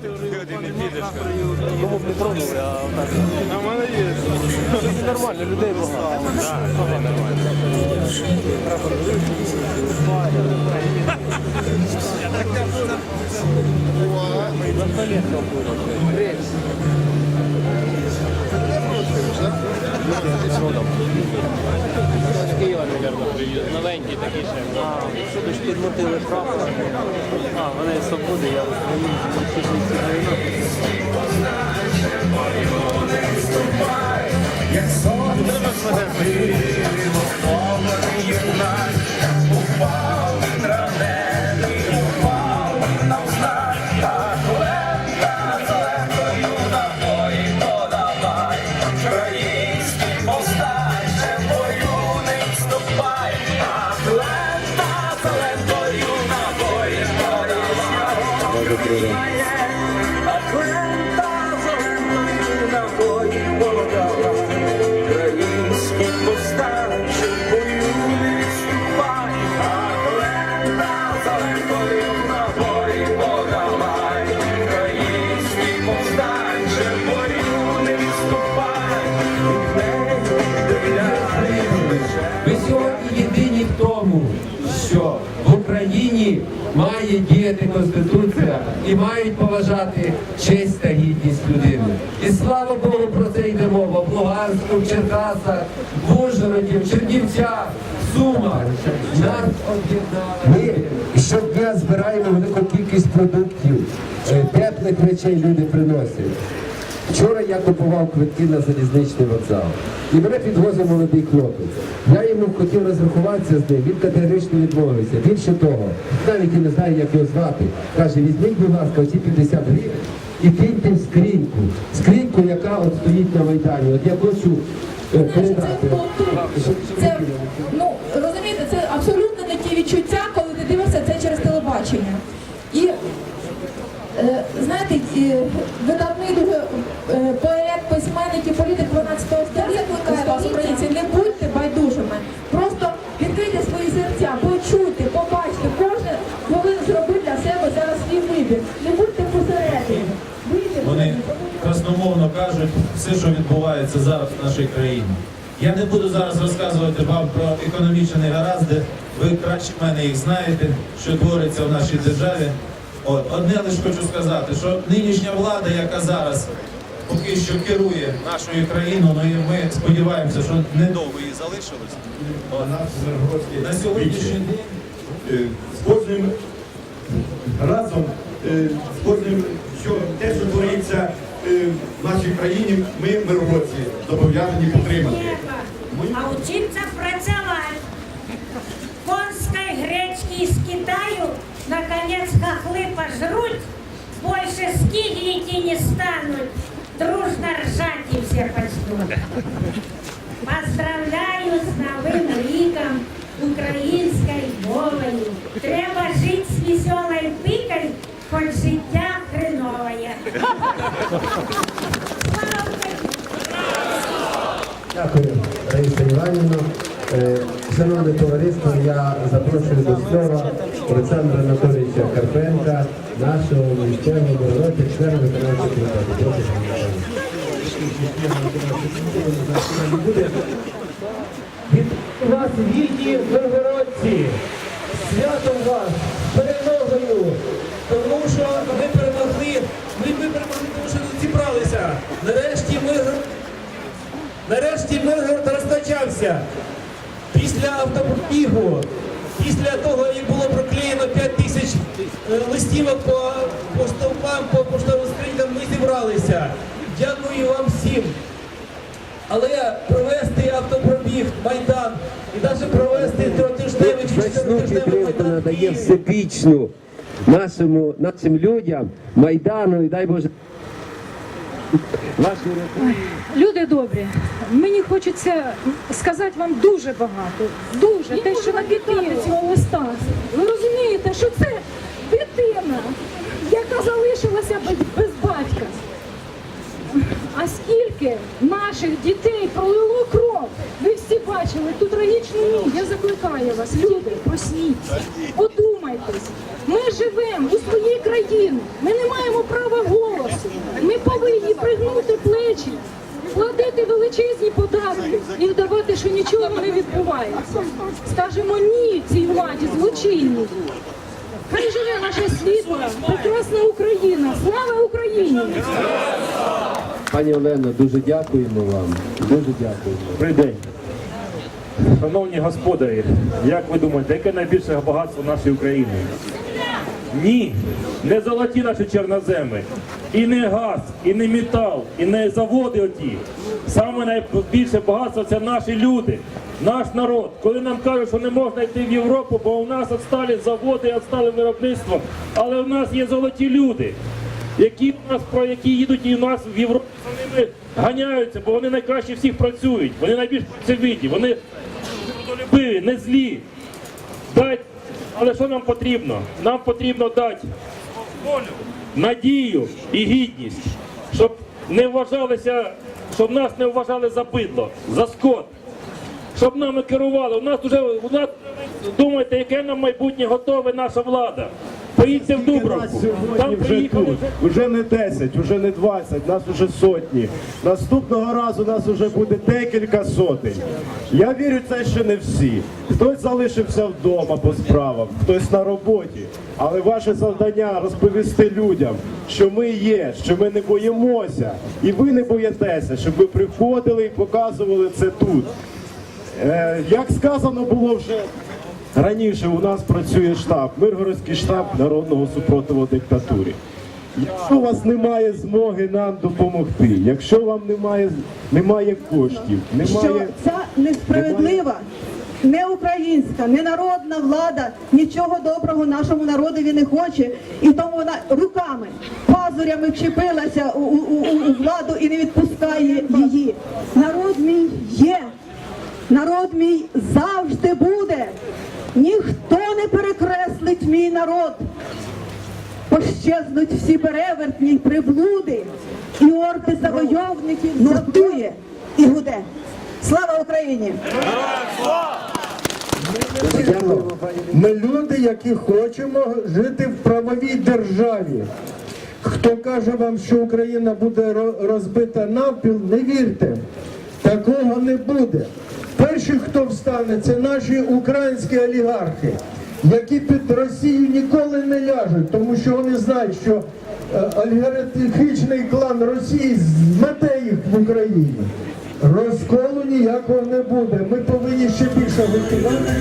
Кому б не тронули, а так. А в мене є. Нормально, людей багато. З Києва, мабуть, привіз. Новенькі ще. А, що ж підмотили прапор. А, вони いいじゃないですか。І мають поважати честь та гідність людини. І слава Богу, про це йде мова в Луганську, в Черкасах, в Ужгороді, в Чернівцях, в Сумах. Нас об'єднали. Ми щодня збираємо велику кількість продуктів, е, теплих речей люди приносять. Вчора я купував квитки на залізничний вокзал. І мене підвозив молодий хлопець. Я йому хотів розрахуватися з ним, він категорично відмовився. Більше того, навіть і не знаю, як його звати. Каже, візьміть, будь ласка, оці 50 гривень і киньте в скриньку. Скриньку, яка от стоїть на Майдані. От я хочу е, передати. Це, ну, розумієте, це абсолютно не ті відчуття, коли ти дивишся це через телебачення. І знаєте, е, видатний дуже е, поет, письменник і політик 12 століття закликає вас, українці, не будьте байдужими. Просто відкрийте свої серця, почуйте, побачте, кожен повинен зробити для себе зараз свій вибір. Не будьте посередині. Вони красномовно кажуть все, що відбувається зараз в нашій країні. Я не буду зараз розказувати вам про економічні негаразди. Ви краще мене їх знаєте, що твориться в нашій державі. От. Одне лише хочу сказати, що нинішня влада, яка зараз поки що керує нашою країною, ну і ми сподіваємося, що недовго її залишилось. На сьогоднішній день Е, з кожним разом, е, з кожним, що те, що твориться е, в нашій країні, ми миротворці зобов'язані підтримати. А учиться працювати. Конской гречки из Китаю наконец хохлы пожрут, больше скиги идти не станут, дружно ржать и все почнут. Поздравляю з Новим ріком українською мовою. Треба жити з веселою пикою, хоч життя Україні! Дякую, Раїса Іванівна. Шановне товариство, я запрошую до слова Олександра Анатолійовича Карпенка, нашого міського голови, члена виконавчого комітету. Від вас, вільні миргородці, святом вас, перемогою, тому що ми перемогли, ми, ми перемогли, тому що тут зібралися. Нарешті мир, нарешті Миргород розпочався. Після автобігу, після того, як було проклеєно 5 тисяч е, листівок по, по стовпам, по поштовим скринькам, ми зібралися. Дякую вам всім. Але провести автопробіг, Майдан і навіть провести тротижневий чи чотиритижневий Майдан. надає всебічну нашому, нашим людям, Майдану і дай Боже. Люди добрі, мені хочеться сказати вам дуже багато. Дуже те, що накипіло цього листа. Ви розумієте, що це дитина, яка залишилася без, без батька. А скільки наших дітей пролило кров? Ви всі бачили ту трагічну ніч. Я закликаю вас, люди, просніться, подумайтесь. Ми живемо у своїй країні. Ми не маємо права нічого не відбувається. Скажемо ні цій владі злочинній. Хай живе наша світла, прекрасна Україна! Слава Україні! Пані Олено, дуже дякуємо вам. Дуже дякуємо. Добрий день. Шановні господарі, як ви думаєте, яке найбільше багатство нашої України? Ні, не золоті наші чорноземи, і не газ, і не метал, і не заводи оті. Найбільше багатство це наші люди, наш народ. Коли нам кажуть, що не можна йти в Європу, бо у нас відсталі заводи, відстали виробництво, але у нас є золоті люди, які у нас про які їдуть і у нас в Європі за ними ганяються, бо вони найкраще всіх працюють, вони найбільш працьовиті, вони трудолюбиві, не злі. Дать, але що нам потрібно? Нам потрібно дати надію і гідність, щоб не вважалися, щоб нас не вважали за бидло, за скот, щоб нами керували. У нас вже у нас думаєте, яке нам майбутнє готове наша влада. Поїдьте в Дубровку. Там вже приїхали. тут. Вже не 10, вже не 20, нас вже сотні. Наступного разу нас вже буде декілька сотень. Я вірю, це ще не всі. Хтось залишився вдома по справам, хтось на роботі. Але ваше завдання розповісти людям, що ми є, що ми не боїмося, і ви не боїтеся, щоб ви приходили і показували це тут. Е, як сказано було вже раніше, у нас працює штаб, Миргородський штаб народного супротиву диктатурі. Якщо у вас немає змоги нам допомогти, якщо вам немає, немає коштів, що ця несправедлива, не українська, не народна влада нічого доброго нашому народові не хоче, і тому вона руками, пазурями вчепилася у, у, у, у владу і не відпускає її. Народ мій є, народ мій завжди буде. Ніхто не перекреслить мій народ. Пощезнуть всі перевертні й приблуди, і орди завойовників згуртує і гуде. Слава Україні! Ми люди, які хочемо жити в правовій державі. Хто каже вам, що Україна буде розбита навпіл, не вірте. Такого не буде. Перші, хто встане, це наші українські олігархи, які під Росію ніколи не ляжуть, тому що вони знають, що е, олігархічний клан Росії змете їх в Україні. Розколу ніякого не буде. Ми повинні ще більше викидати.